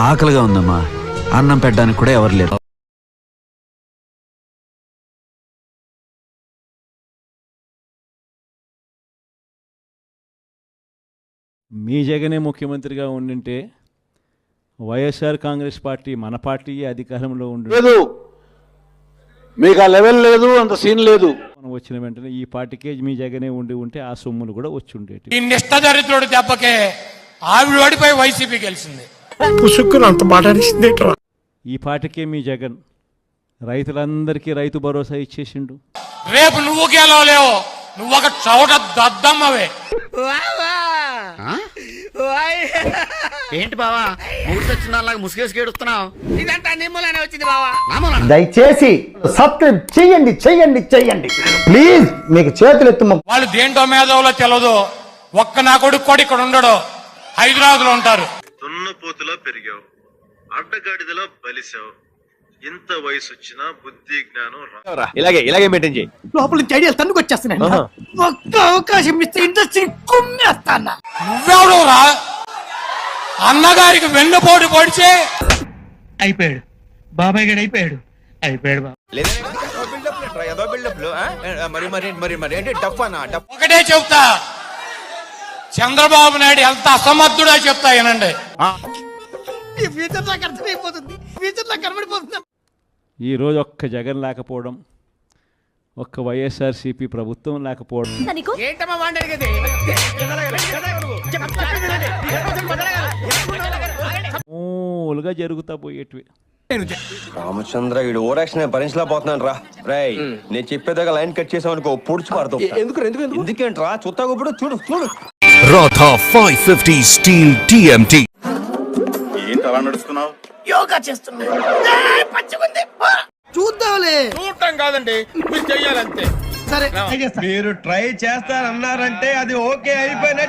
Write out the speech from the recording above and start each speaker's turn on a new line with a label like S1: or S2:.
S1: ఆకలిగా ఉందమ్మా. అన్నం పెట్టడానికి కూడా ఎవరు లేరు.
S2: మీ జగనే ముఖ్యమంత్రిగా ఉండింటే వైఎస్ఆర్ కాంగ్రెస్ పార్టీ మన పార్టీ అధికారంలో ఉండి
S3: లేదు. మీకు ఆ లెవెల్ లేదు అంత సీన్ లేదు.
S2: మనం వచ్చిన వెంటనే ఈ పార్టీకే మీ జగనే ఉండి ఉంటే ఆ సొమ్ములు కూడా వచ్చి ఉండేటి
S4: ఈ నిష్ఠ దరిద్రుడి దెబ్బకే ఆవిడ ఓడిపోయి వైసీపీ గెలిచింది.
S5: పుసుక్కుని అంత
S2: ఈ పార్టీకే మీ జగన్ రైతులందరికీ రైతు భరోసా ఇచ్చేసిండు.
S4: రేపు నువ్వు గెలవలేవు. నువ్వు ఒక చౌట దద్దమ్మవే.
S6: ఏంటి బావా? మూడు సచ్చినాలాగా ముసుగేసి గేడుస్తున్నావు?
S7: ఇదంతా నిమ్మలనే వచ్చింది బావా.
S8: దయచేసి సబ్స్క్రైబ్ చెయ్యండి చెయ్యండి చెయ్యండి ప్లీజ్ మీకు చేతులు ఎత్తు
S4: వాళ్ళు దేంటో మేధావులో తెలదు. ఒక్క నా కొడుకు కూడా ఇక్కడ ఉండడు. హైదరాబాద్లో ఉంటారు.
S9: దున్నపోతులా పెరిగావు. అడ్డగాడిదలా బలిసావు. ఇంత వయసు వచ్చినా బుద్ధి జ్ఞానం రా.
S5: ఇలాగే ఇలాగే మెయింటైన్ చేయి.
S7: లోపల నుంచి ఐడియాలు తన్నుకు వచ్చేస్తున్నాయి ఒక్క అవకాశం ఇస్తే ఇండస్ట్రీ కుమ్మేస్తానా
S4: రా అన్నగారికి వెన్నుపోటు పొడిచి.
S7: అయిపోయాడు. బాబాయ్ గడు అయిపోయాడు. అయిపోయాడు బాబా.
S5: ఏదో బిల్డప్లు మరి మరి మరి మరి ఏంటి టఫ్ అన్న?
S4: ఒకటే చెప్తా. చంద్రబాబు నాయుడు ఎంత అసమర్థుడో చెప్తా వినండి.
S7: ఈ ఫ్యూచర్ నాకు అర్థమైపోతుంది. ఫ్యూచర్ నాకు కనబడిపోతుంది.
S2: ఈ రోజు ఒక్క జగన్ లేకపోవడం ఒక్క వైఎస్ఆర్సీపీ ప్రభుత్వం లేకపోవడం.
S7: ఏంటమ్మా
S2: మూలుగా జరుగుతా పోయేటివి.
S5: రామచంద్ర వీడు ఓరాక్షన్ భరించలేకపోతున్నాను రా. రేయ్ నేను చెప్పేదాకా లైన్ కట్ చేసావు అనుకో పొడిచి పారుతావు ఎందుకు ఎందుకు ఎందుకేంట్రా? ఇప్పుడు చూడు చూడు.
S10: Ratha 550 Steel TMT.
S9: ఏంటి అలా నడుస్తున్నావు?
S7: యోగా చేస్తున్నా పచ్చగుంది. చూద్దాంలే.
S6: చూడటం కాదండి మీరు చెయ్యాలంతే.
S7: సరే
S5: మీరు ట్రై చేస్తారన్నారంటే అది ఓకే అయిపోయిన